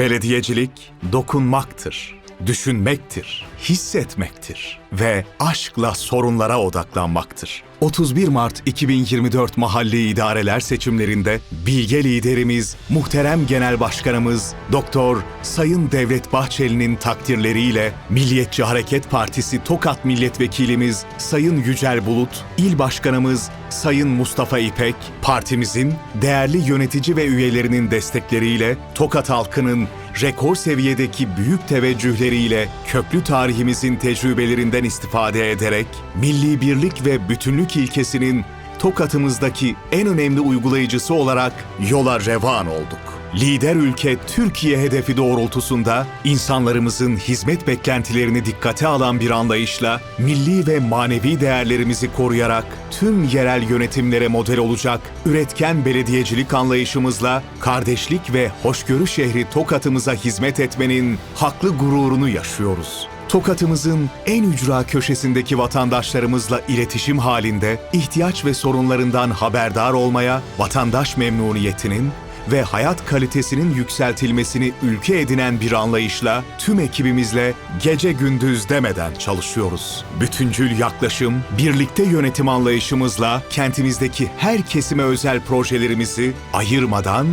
Belediyecilik dokunmaktır, düşünmektir, hissetmektir ve aşkla sorunlara odaklanmaktır. 31 Mart 2024 Mahalli İdareler Seçimlerinde bilge liderimiz, muhterem Genel Başkanımız Doktor Sayın Devlet Bahçeli'nin takdirleriyle Milliyetçi Hareket Partisi Tokat Milletvekilimiz Sayın Yücel Bulut, İl Başkanımız Sayın Mustafa İpek, partimizin değerli yönetici ve üyelerinin destekleriyle Tokat halkının rekor seviyedeki büyük teveccühleriyle köklü tarihimizin tecrübelerinden istifade ederek milli birlik ve bütünlük ilkesinin Tokat'ımızdaki en önemli uygulayıcısı olarak yola revan olduk. Lider ülke Türkiye hedefi doğrultusunda insanlarımızın hizmet beklentilerini dikkate alan bir anlayışla milli ve manevi değerlerimizi koruyarak tüm yerel yönetimlere model olacak üretken belediyecilik anlayışımızla kardeşlik ve hoşgörü şehri Tokat'ımıza hizmet etmenin haklı gururunu yaşıyoruz. Tokat'ımızın en ücra köşesindeki vatandaşlarımızla iletişim halinde ihtiyaç ve sorunlarından haberdar olmaya, vatandaş memnuniyetinin ve hayat kalitesinin yükseltilmesini ülke edinen bir anlayışla tüm ekibimizle gece gündüz demeden çalışıyoruz. Bütüncül yaklaşım, birlikte yönetim anlayışımızla kentimizdeki her kesime özel projelerimizi ayırmadan,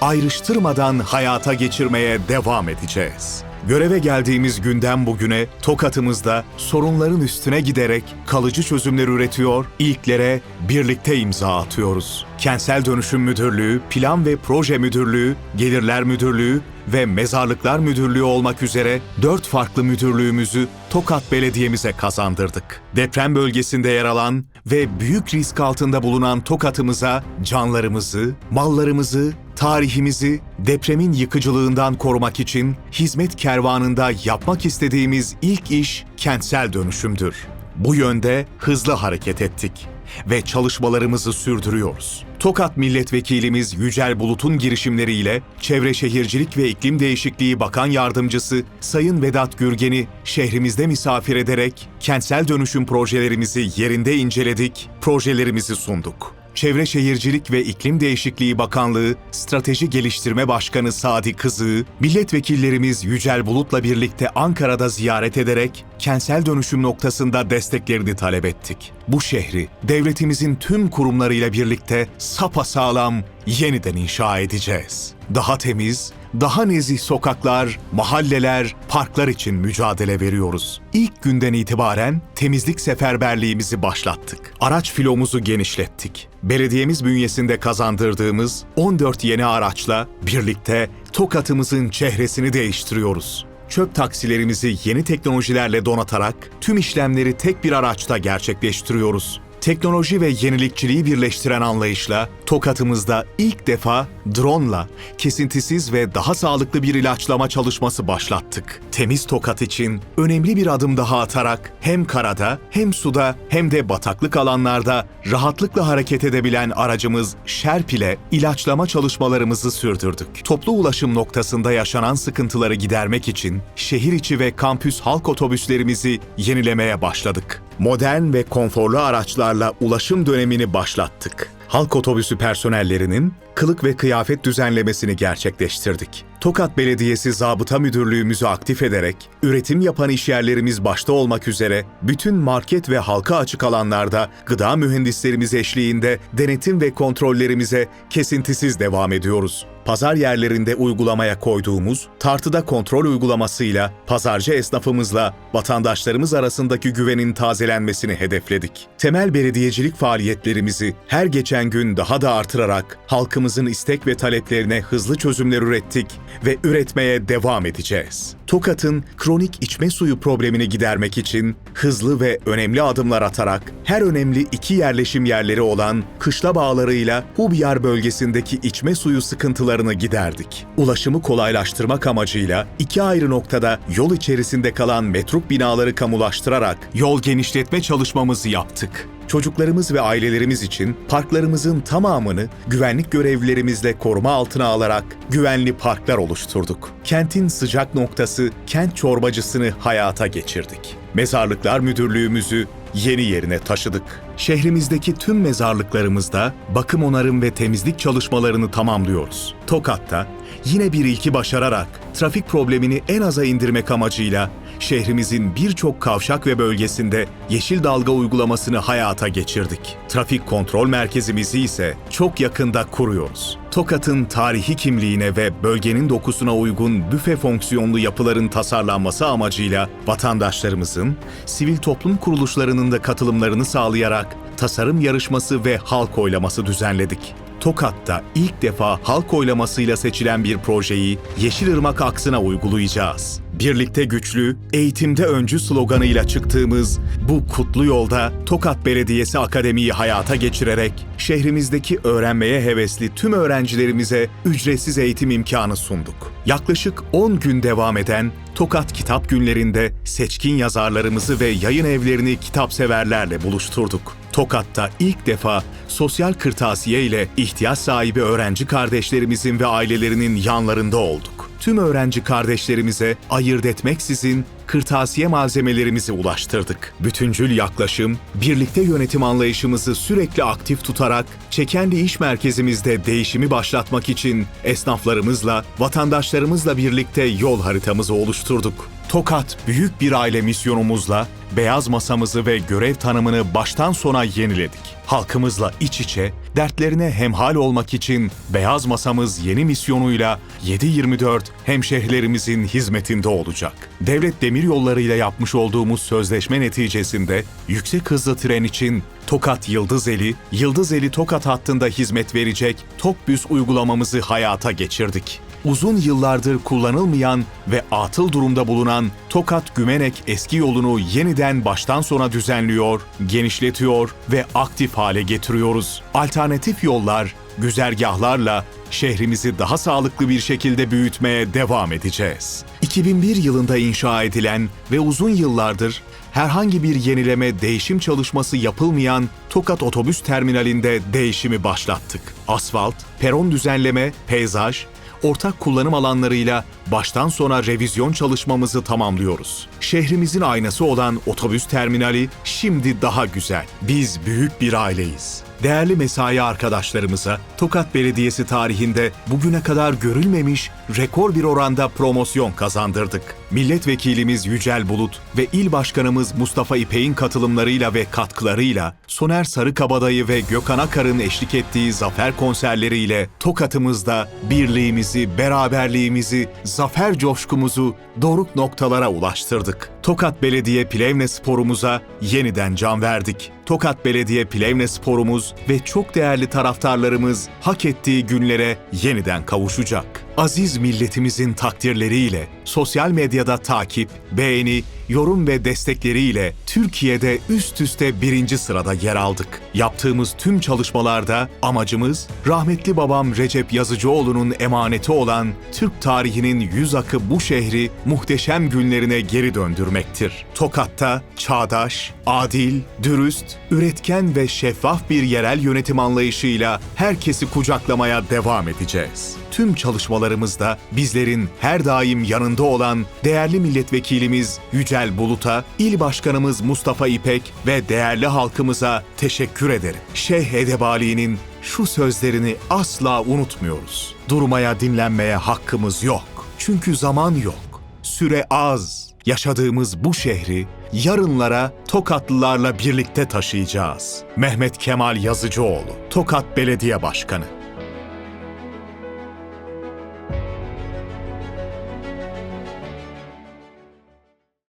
ayrıştırmadan hayata geçirmeye devam edeceğiz. Göreve geldiğimiz günden bugüne Tokat'ımızda sorunların üstüne giderek kalıcı çözümler üretiyor, ilklere birlikte imza atıyoruz. Kentsel Dönüşüm Müdürlüğü, Plan ve Proje Müdürlüğü, Gelirler Müdürlüğü ve Mezarlıklar Müdürlüğü olmak üzere dört farklı müdürlüğümüzü Tokat Belediye'mize kazandırdık. Deprem bölgesinde yer alan ve büyük risk altında bulunan Tokat'ımıza canlarımızı, mallarımızı, tarihimizi depremin yıkıcılığından korumak için hizmet kervanında yapmak istediğimiz ilk iş kentsel dönüşümdür. Bu yönde hızlı hareket ettik ve çalışmalarımızı sürdürüyoruz. Tokat Milletvekilimiz Yücel Bulut'un girişimleriyle Çevre Şehircilik ve İklim Değişikliği Bakan Yardımcısı Sayın Vedat Gürgen'i şehrimizde misafir ederek kentsel dönüşüm projelerimizi yerinde inceledik, projelerimizi sunduk. Çevre Şehircilik ve İklim Değişikliği Bakanlığı Strateji Geliştirme Başkanı Sadi Kızığı, milletvekillerimiz Yücel Bulut'la birlikte Ankara'da ziyaret ederek kentsel dönüşüm noktasında desteklerini talep ettik. Bu şehri devletimizin tüm kurumlarıyla birlikte sapasağlam yeniden inşa edeceğiz. Daha temiz, daha nezih sokaklar, mahalleler, parklar için mücadele veriyoruz. İlk günden itibaren temizlik seferberliğimizi başlattık. Araç filomuzu genişlettik. Belediyemiz bünyesinde kazandırdığımız 14 yeni araçla birlikte Tokat'ımızın çehresini değiştiriyoruz. Çöp taksilerimizi yeni teknolojilerle donatarak tüm işlemleri tek bir araçta gerçekleştiriyoruz. Teknoloji ve yenilikçiliği birleştiren anlayışla Tokat'ımızda ilk defa drone'la kesintisiz ve daha sağlıklı bir ilaçlama çalışması başlattık. Temiz Tokat için önemli bir adım daha atarak hem karada hem suda hem de bataklık alanlarda rahatlıkla hareket edebilen aracımız Şerp ile ilaçlama çalışmalarımızı sürdürdük. Toplu ulaşım noktasında yaşanan sıkıntıları gidermek için şehir içi ve kampüs halk otobüslerimizi yenilemeye başladık. Modern ve konforlu araçlarla ulaşım dönemini başlattık. Halk otobüsü personellerinin kılık ve kıyafet düzenlemesini gerçekleştirdik. Tokat Belediyesi Zabıta Müdürlüğümüzü aktif ederek, üretim yapan işyerlerimiz başta olmak üzere bütün market ve halka açık alanlarda gıda mühendislerimiz eşliğinde denetim ve kontrollerimize kesintisiz devam ediyoruz. Pazar yerlerinde uygulamaya koyduğumuz tartıda kontrol uygulamasıyla pazarcı esnafımızla vatandaşlarımız arasındaki güvenin tazelenmesini hedefledik. Temel belediyecilik faaliyetlerimizi her geçen gün daha da artırarak halkımızın istek ve taleplerine hızlı çözümler ürettik ve üretmeye devam edeceğiz. Tokat'ın kronik içme suyu problemini gidermek için hızlı ve önemli adımlar atarak her önemli iki yerleşim yerleri olan Kışla Bağları'yla Hubyar bölgesindeki içme suyu sıkıntılarını giderdik. Ulaşımı kolaylaştırmak amacıyla iki ayrı noktada yol içerisinde kalan metruk binaları kamulaştırarak yol genişletme çalışmamızı yaptık çocuklarımız ve ailelerimiz için parklarımızın tamamını güvenlik görevlilerimizle koruma altına alarak güvenli parklar oluşturduk. Kentin sıcak noktası kent çorbacısını hayata geçirdik. Mezarlıklar Müdürlüğümüzü yeni yerine taşıdık. Şehrimizdeki tüm mezarlıklarımızda bakım onarım ve temizlik çalışmalarını tamamlıyoruz. Tokat'ta yine bir ilki başararak trafik problemini en aza indirmek amacıyla şehrimizin birçok kavşak ve bölgesinde yeşil dalga uygulamasını hayata geçirdik. Trafik kontrol merkezimizi ise çok yakında kuruyoruz. Tokat'ın tarihi kimliğine ve bölgenin dokusuna uygun büfe fonksiyonlu yapıların tasarlanması amacıyla vatandaşlarımızın sivil toplum kuruluşlarının da katılımlarını sağlayarak tasarım yarışması ve halk oylaması düzenledik. Tokat'ta ilk defa halk oylamasıyla seçilen bir projeyi Yeşilırmak aksına uygulayacağız. Birlikte güçlü, eğitimde öncü sloganıyla çıktığımız bu kutlu yolda Tokat Belediyesi Akademi'yi hayata geçirerek şehrimizdeki öğrenmeye hevesli tüm öğrencilerimize ücretsiz eğitim imkanı sunduk. Yaklaşık 10 gün devam eden Tokat Kitap Günlerinde seçkin yazarlarımızı ve yayın evlerini kitapseverlerle buluşturduk. Tokat'ta ilk defa sosyal kırtasiye ile ihtiyaç sahibi öğrenci kardeşlerimizin ve ailelerinin yanlarında olduk. Tüm öğrenci kardeşlerimize ayırt etmeksizin kırtasiye malzemelerimizi ulaştırdık. Bütüncül yaklaşım, birlikte yönetim anlayışımızı sürekli aktif tutarak Çekendi İş Merkezimizde değişimi başlatmak için esnaflarımızla, vatandaşlarımızla birlikte yol haritamızı oluşturduk. Tokat büyük bir aile misyonumuzla beyaz masamızı ve görev tanımını baştan sona yeniledik. Halkımızla iç içe, dertlerine hemhal olmak için beyaz masamız yeni misyonuyla 7-24 hemşehrilerimizin hizmetinde olacak. Devlet Demiryolları ile yapmış olduğumuz sözleşme neticesinde yüksek hızlı tren için Tokat Yıldızeli, Yıldızeli Tokat hattında hizmet verecek Topbüs uygulamamızı hayata geçirdik uzun yıllardır kullanılmayan ve atıl durumda bulunan Tokat Gümenek eski yolunu yeniden baştan sona düzenliyor, genişletiyor ve aktif hale getiriyoruz. Alternatif yollar, güzergahlarla şehrimizi daha sağlıklı bir şekilde büyütmeye devam edeceğiz. 2001 yılında inşa edilen ve uzun yıllardır herhangi bir yenileme, değişim çalışması yapılmayan Tokat Otobüs Terminali'nde değişimi başlattık. Asfalt, peron düzenleme, peyzaj, ortak kullanım alanlarıyla baştan sona revizyon çalışmamızı tamamlıyoruz. Şehrimizin aynası olan otobüs terminali şimdi daha güzel. Biz büyük bir aileyiz. Değerli mesai arkadaşlarımıza Tokat Belediyesi tarihinde bugüne kadar görülmemiş rekor bir oranda promosyon kazandırdık. Milletvekilimiz Yücel Bulut ve İl Başkanımız Mustafa İpek'in katılımlarıyla ve katkılarıyla Soner Sarıkabadayı ve Gökhan Akar'ın eşlik ettiği zafer konserleriyle Tokat'ımızda birliğimizi, beraberliğimizi, zafer coşkumuzu doruk noktalara ulaştırdık. Tokat Belediye Plevne sporumuza yeniden can verdik. Tokat Belediye Plevne sporumuz ve çok değerli taraftarlarımız hak ettiği günlere yeniden kavuşacak. Aziz milletimizin takdirleriyle, sosyal medyada takip, beğeni, yorum ve destekleriyle Türkiye'de üst üste birinci sırada yer aldık. Yaptığımız tüm çalışmalarda amacımız rahmetli babam Recep Yazıcıoğlu'nun emaneti olan Türk tarihinin yüz akı bu şehri muhteşem günlerine geri döndürmektir. Tokat'ta çağdaş, adil, dürüst, üretken ve şeffaf bir yerel yönetim anlayışıyla herkesi kucaklamaya devam edeceğiz. Tüm çalışmalarımızda bizlerin her daim yanında olan değerli milletvekilimiz Yücel Bulut'a, il başkanımız Mustafa İpek ve değerli halkımıza teşekkür ederim. Şeyh Edebali'nin şu sözlerini asla unutmuyoruz. Durmaya dinlenmeye hakkımız yok. Çünkü zaman yok. Süre az. Yaşadığımız bu şehri yarınlara Tokatlılarla birlikte taşıyacağız. Mehmet Kemal Yazıcıoğlu, Tokat Belediye Başkanı.